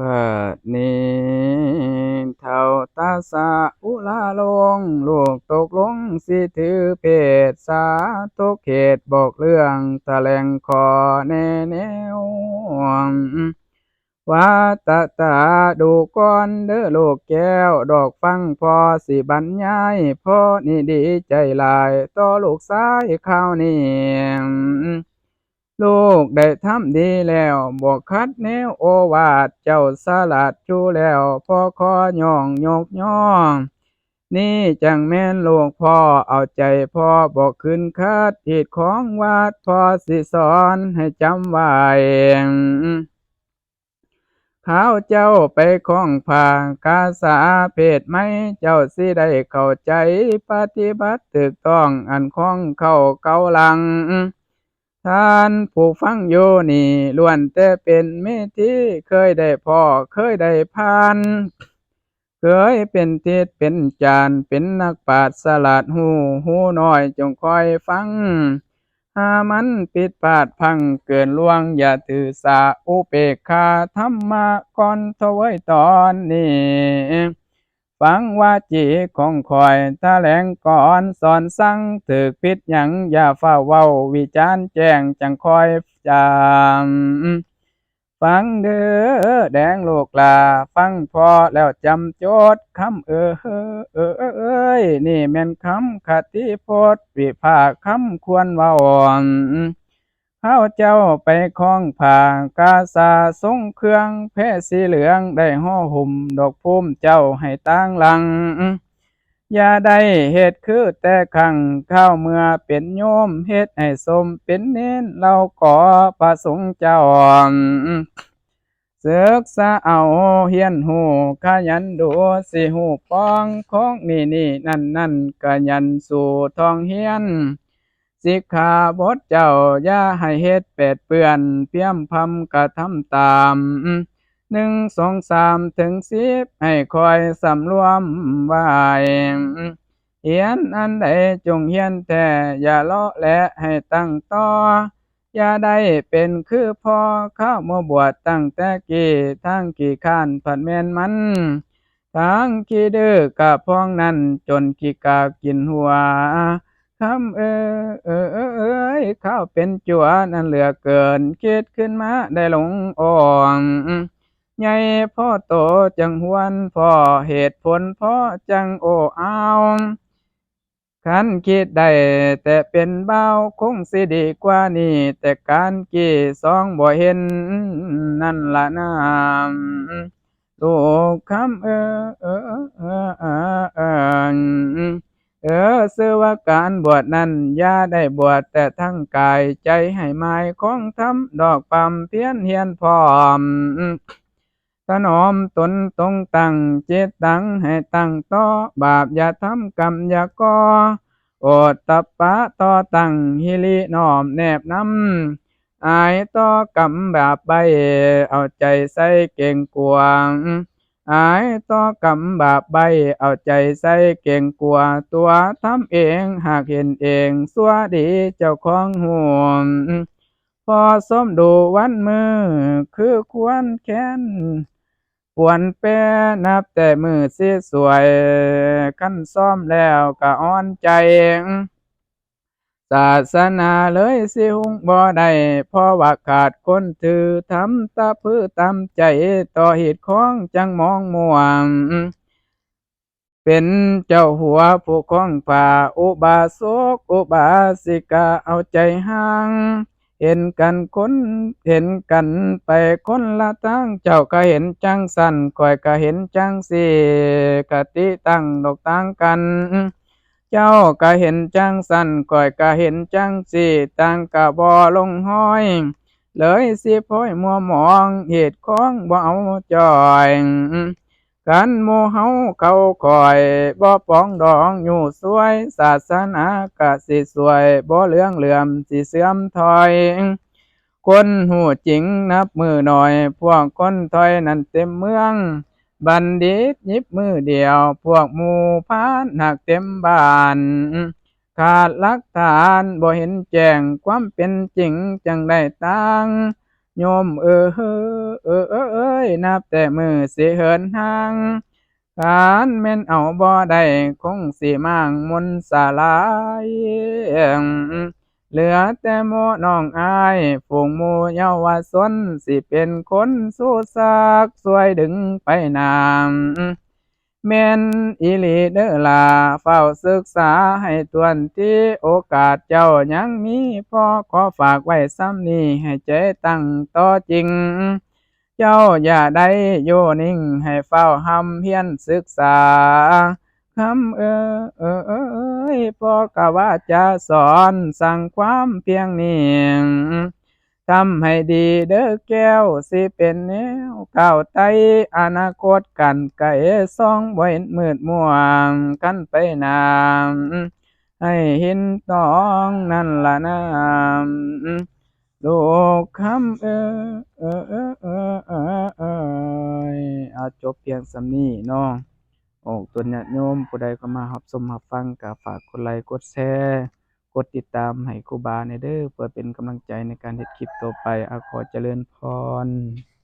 บัดนี้เฒ่าตาสะอุลาลง ลูกตกลงสิถือเพศสาธุเขตบอกเรื่องแถลงขอแนะแนวว่าตะตาดูก่อนเด้อลูกแก้ว ดอกฟังพอสิบรรยายพ่อนี่ดีใจหลายต่อลูกชายคราวนี้ ลูกได้ทำดีแล้วบ่ขัดแนวโอวาทเจ้าฉลาดชูแล้วพ่อขอย่องยกย่อง นี่จังแม่นลูกพ่อเอาใจพ่อบ่คืนคาดฮีตของวัดพ่อสิสอนให้จำไว้ข้าวเจ้าไปคล้องผ้ากาสาเพศไหมเจ้าสิได้เข้าใจปฏิบัติถูกต้องอันของเข้าเกาลัง ท่านผู้ฟังอยู่นี่ล้วนแต่เป็นเมิตรที่เคยได้พ้อเคยได้ผ่าน เคยเป็นเทศเป็นจานเป็นนักปราชญ์ฉลาดรู้รู้น้อยจงคอยฟังหามันผิดพลาดพังเกินล่วงอย่าถือสาอุเบกขาธรรมะก่อนเถาะเว้ยตอนนี้ ฟังวาจีของข้อยแถลงก่อนสอนสั่งถูกผิดหยังอย่าฟ้าเว้าวิจารณ์แจ้งจังคอยจำฟังเด้อแดงลูกลา ฟังพอแล้วจำโจทย์คำเอ๋ยนี่แม่นคำคติพจน์วิพากษ์คำควรว้าข้าว เจ้าไปคล้องผ้ากาสาทรงเครื่องแพรสีเหลืองได้ห่อหุ้มดอกภูมิเจ้าให้ต่างหลัง อย่าได้เฮ็ดคือแต่ครั้งคราวเมื่อเป็นโยมเฮ็ดให้สมเป็นเณรเราขอประสงค์เจ้าศึกษาเอาเรียนรู้ขยันดูสิรู้ป้องของนี่นี่นั่นนั่นขยันสู่ทองเรียน สิกขาบทเจ้าอย่าให้เฮ็ดแปดเปื้อนเพียมพำกระทำตามหนึ่งสองสามถึงสิบให้คอยสำรวมไว้เรียนอันใดจงเรียนแท้อย่าเลาะและให้ตั้งต่ออย่าได้เป็นคือพ่อครามาบวชตั้งแต่กี้ทั้งขี้คร้านผัดแมนมันทั้งขี้ดื้อก็พ้องนั้นจนขี้กากินหัว คำเอ๋ยคราวเป็นจั่วนั้นเหลือเกินคิดขึ้นมาได้หลงอ้อใหญ่พอโตจังหวนพ้อเหตุผลพ่อจังโอ้อาวคันคิดได้แต่เป็นเบาคงสิดีกว่านี้แต่การกี้สองบ่เห็นนั่นละนะลูกคำเอ๋ยเออชื่อ เออเสว่าการบวชนั้นอย่าได้บวชแต่ทั้งกายใจให้หมายของธรรมดอกบำเพ็ญเพียรพร้อมถนอมตนตรงตั้งเจตตั้งให้ตั้งต่อบาปอย่าทำกรรมอย่าก่อโอตตัปปะต่อตั้งหิริน้อมแนบนำอายต่อกรรมบาปใบเอาใจใส่เก่งกวาง อายต่อกรรมบาปใบเอาใจใส่เก่งกว่าตัวทำเองหากเห็นเองซั่วดีเจ้าของรู้พอสมดูวันมือ คือควรแค้นปวนแปรนับแต่มื้อสิสวยคันซ้อมแล้วก็อ่อนใจ ศาสนาเลยสิรุ่งบ่ได้เพราะว่าขาดคนถือธรรมตะพือตามใจต่อเหตุของจังมองมัวงเป็นเจ้าหัวผู้คล้องผ้าอุบาสกอุบาสิกาเอาใจห่าง เห็นกันคนเห็นกันไปคนละทางเจ้าก็เห็นจังซั้นข้อยก็เห็นจังซี้คติตั้งดอกต่างกัน เจ้าก็เห็นจังซั้นข้อยก็เห็นจังซี้ต่างก็บ่ลงรอย เลยสิพลอยมัวมองเหตุของบ่เอาจอยคันหมู่เฮาเขาคอยบ่ปรองดองอยู่สวยศาสนาก็สิสวยบ่เลืองเหลื่อมสิเสื่อมถอย คนรู้จริงนับมือหน้อย พวกคนถอยนั้นเต็มเมือง บัณฑิตยิบมือเดียว พวกหมู่พาลหักเต็มบ้าน ขาดหลักฐานบ่เห็นแจ้งความเป็นจริงจังได้ต่างโยมเออเออเออเออเอ้ยนับแต่มือสิเหินทางการแม่นเอาบ่ได้คงสิมางมนสาลาย เหลือแต่หมู่น้องอายฝูงมูเยาวชนสิเป็นคนสู้ซากช่วยดึงไปนำแม่นอีหลีเดอล่ะเฝ้าศึกษาให้ตวนที่โอกาสเจ้ายังมีพอขอฝากไว้ซ้ำนี้ให้ใจตั้งต่อจริง เจ้าอย่าได้อยู่นิ่งให้เฝ้าหำเพียรศึกษา คำเออเออเออเอ้ยพ่อกะว่าจะสอนสั่งความเพียงนี้ทำให้ดีเด้อแก้วสิเป็นแนวก้าวไตอนาคตกันไกลส่องบ่เห็นมืดมัวกันไปนำให้ห็นตองนั่นละนะลูกคำเออเออเออเออเออเออาจบเพียงสำนี้เนาะ โอ้ตัวญาติโยมผู้ใดเข้ามาหับชมหับฟังก็ฝากกดไลค์กดแชร์กดติดตามให้ครูบาในเด้อเพื่อเป็นกำลังใจในการเฮ็ดคลิปต่อไปอาขอเจริญพร